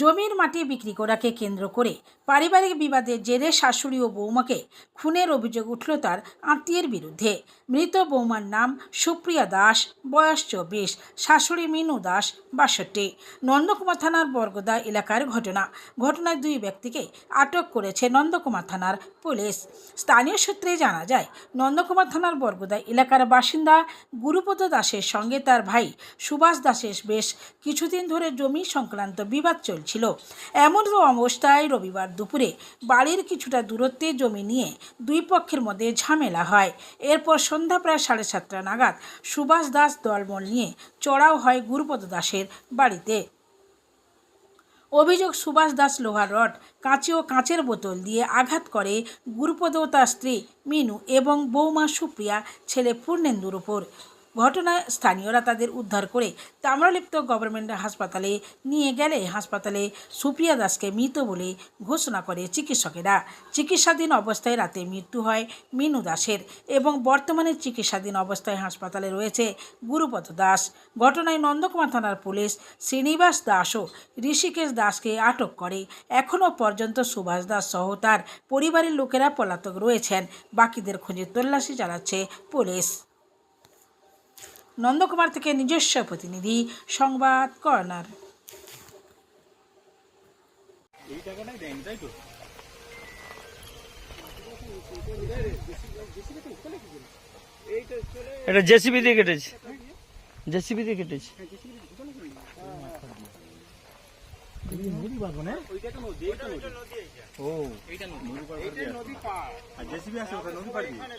জমির মাটি বিক্রি করাকে কেন্দ্র করে পারিবারিক বিবাদের জেরে শাশুড়ি ও বৌমাকে খুনের অভিযোগ উঠল তার আত্মীয়ের বিরুদ্ধে। মৃত বৌমার নাম সুপ্রিয়া দাস, বয়স চব্বিশ, শাশুড়ি মিনু দাস, বাষট্টি। নন্দকুমার থানার বরগদা এলাকার ঘটনা। ঘটনায় দুই ব্যক্তিকে আটক করেছে নন্দকুমার থানার পুলিশ। স্থানীয় সূত্রে জানা যায়, নন্দকুমার থানার বরগদা এলাকার বাসিন্দা গুরুপদ দাসের সঙ্গে তার ভাই সুভাষ দাসের বেশ কিছুদিন ধরে জমি সংক্রান্ত বিবাদ চলছিল এমন অবস্থায় রবিবার দুপুরে বাড়ির কিছুটা দূরত্বে জমি নিয়ে দুই পক্ষের মধ্যে ঝামেলা হয়। এরপর সন্ধ্যা প্রায় সাড়ে সাতটা নাগাদ সুভাষ দাস দলবল নিয়ে চড়াও হয় গুরুপদ দাসের বাড়িতে। অভিযোগ সুভাষ দাস লোহার রড, কাঁচি ও কাঁচের বোতল দিয়ে আঘাত করে গুরুপদ ও তার স্ত্রী মিনু এবং বৌমা সুপ্রিয়া, ছেলে পূর্ণেন্দুর উপর ঘটনায় স্থানীয়রা তাদের উদ্ধার করে তাম্রলিপ্ত গভর্নমেন্ট হাসপাতালে নিয়ে গেলে হাসপাতালে সুপ্রিয়া দাসকে মৃত বলে ঘোষণা করে চিকিৎসকেরা। চিকিৎসাধীন অবস্থায় রাতে মৃত্যু হয় মিনু দাসের এবং বর্তমানে চিকিৎসাধীন অবস্থায় হাসপাতালে রয়েছে গুরুপদ দাস। ঘটনায় নন্দকুমার থানার পুলিশ শ্রীনিবাস দাস ও ঋষিকেশ দাসকে আটক করে। এখনও পর্যন্ত সুভাষ দাস সহ তার পরিবারের লোকেরা পলাতক রয়েছেন। বাকিদের খুঁজে তল্লাশি চালাচ্ছে পুলিশ। নন্দকুমার থেকে নিজস্ব প্রতিনিধি সংবাদ কর্নার। এটা জেসিবি দিয়ে কেটেছে। জেসিবি দিয়ে কেটেছে।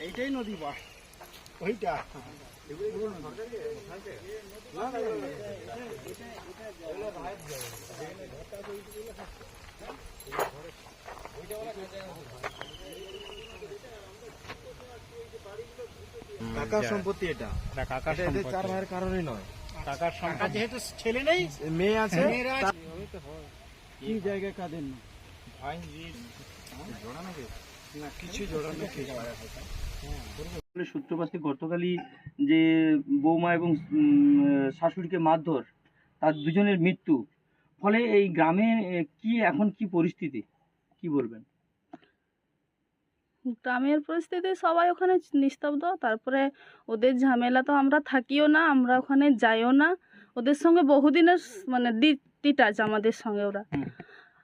এইটাই নদী পার ওইটা? কাকার সম্পত্তি এটা? কাকার চার ভাইয়ের কারণে নয়। কাকার সম্পদ যেহেতু ছেলে নেই মেয়ে আছে কি জায়গায় কাঁদেন? না ভাই জড়ানো না কিছু জড়ানো ঠিক। সূত্রপাতে গতকালই যে বৌমা এবং শাশুড়িকে মারধর তার দুজনের মৃত্যু ফলে এই গ্রামে কি এখন কি পরিস্থিতি? কি বলবেন? গ্রামের পরিস্থিতি সবাই ওখানে নিস্তব্ধ তারপরে ওদের ঝামেলা তো আমরা থাকিও না আমরা ওখানে যাইও না। ওদের সঙ্গে বহুদিনের মানে ডিটাচ আমাদের সঙ্গে ওরা।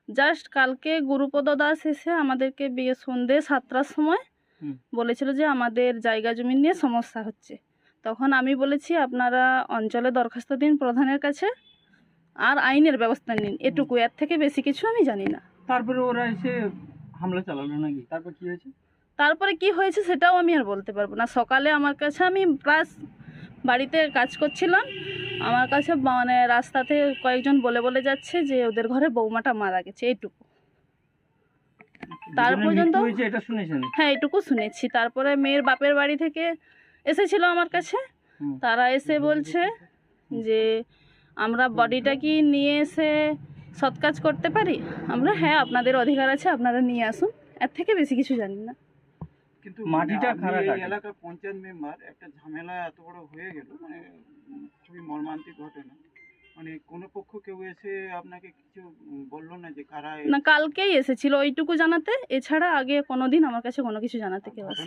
জাস্ট কালকে গুরুপদ দাস এসে আমাদেরকে বিয়ে সন্ধে সাতটার সময়। বলেছিল যে আমাদের জায়গা জমি নিয়ে সমস্যা হচ্ছে। তখন আমি বলেছি আপনারা অঞ্চলে দরখাস্ত দিন প্রধানের কাছে আর আইনের ব্যবস্থা নিন। এটুকু এর থেকে বেশি কিছু আমি জানি না। তারপরে ওরা এসে হামলা চালালো নাকি? তারপর কি হয়েছে? তারপরে কি হয়েছে সেটাও আমি আর বলতে পারব না। সকালে আমার কাছে আমি প্লাস বাড়িতে কাজ করছিলাম। আমার কাছে মানে রাস্তাতে কয়েকজন বলে বলে যাচ্ছে যে ওদের ঘরে বৌমাটা মারা গেছে এইটুকু তার পর্যন্ত- মৃত্যু এটা শুনেছেন? হ্যাঁ এইটুকু শুনেছি। তারপরে মেয়ের বাপের বাড়ি থেকে এসেছিল আমার কাছে। তারা এসে বলছে যে আমরা বডিটা কি নিয়ে এসে সৎ কাজ করতে পারি? আমরা হ্যাঁ আপনাদের অধিকার আছে আপনারা নিয়ে আসুন। এর থেকে বেশি কিছু জানি না। কিন্তু মাটিটা কাটে। এলাকার পঞ্চায়েত মেম্বার একটা ঝামেলা এত বড় হয়ে গেল মানে খুবই মর্মান্তিক ঘটনা। মানে কোনো পক্ষ কেউ এসে আপনাকে কিছু বলল না যে কারা না কালকেই এসেছিল ওইটুকু জানাতে। এছাড়া আগে কোনোদিন আমার কাছে কোনো কিছু জানাতে কেউ আমি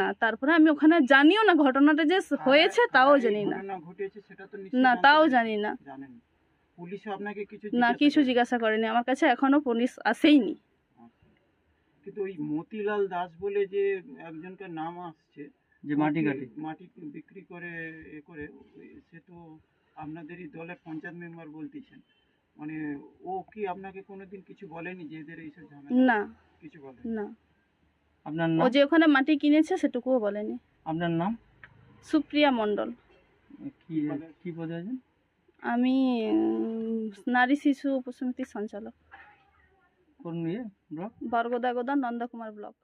না। তারপরে আমি ওখানে জানিও না ঘটনাটা যে হয়েছে তাও জানি না। ঘটেছে সেটা তো না তাও জানি না। জানেন। পুলিশও আপনাকে কিছু না কিছু জিজ্ঞাসা করেনি। আমার কাছে এখনও পুলিশ আসেইনি। কিন্তু ওই মতিলাল দাস বলে যে একজনকার নাম আসছে যে মাটি কাটে মাটি বিক্রি করে এ করে আপনাদেরই দলের পঞ্চায়েত মেম্বার বলতেছেন। মানে ও কি আপনাকে কোনোদিন কিছু বলেনি যে এদের এইসব ঝামেলা? না। কিছু বলে না। আপনার নাম? ও যে ওখানে মাটি কিনেছে সেটুকুও বলেনি। আপনার নাম? সুপ্রিয়া মণ্ডল। কি কি পদে আছেন আমি নারী শিশু উপসমিতির সঞ্চালক। কোন ইয়ে ব্লক? বরগোদা গোদা নন্দকুমার ব্লক।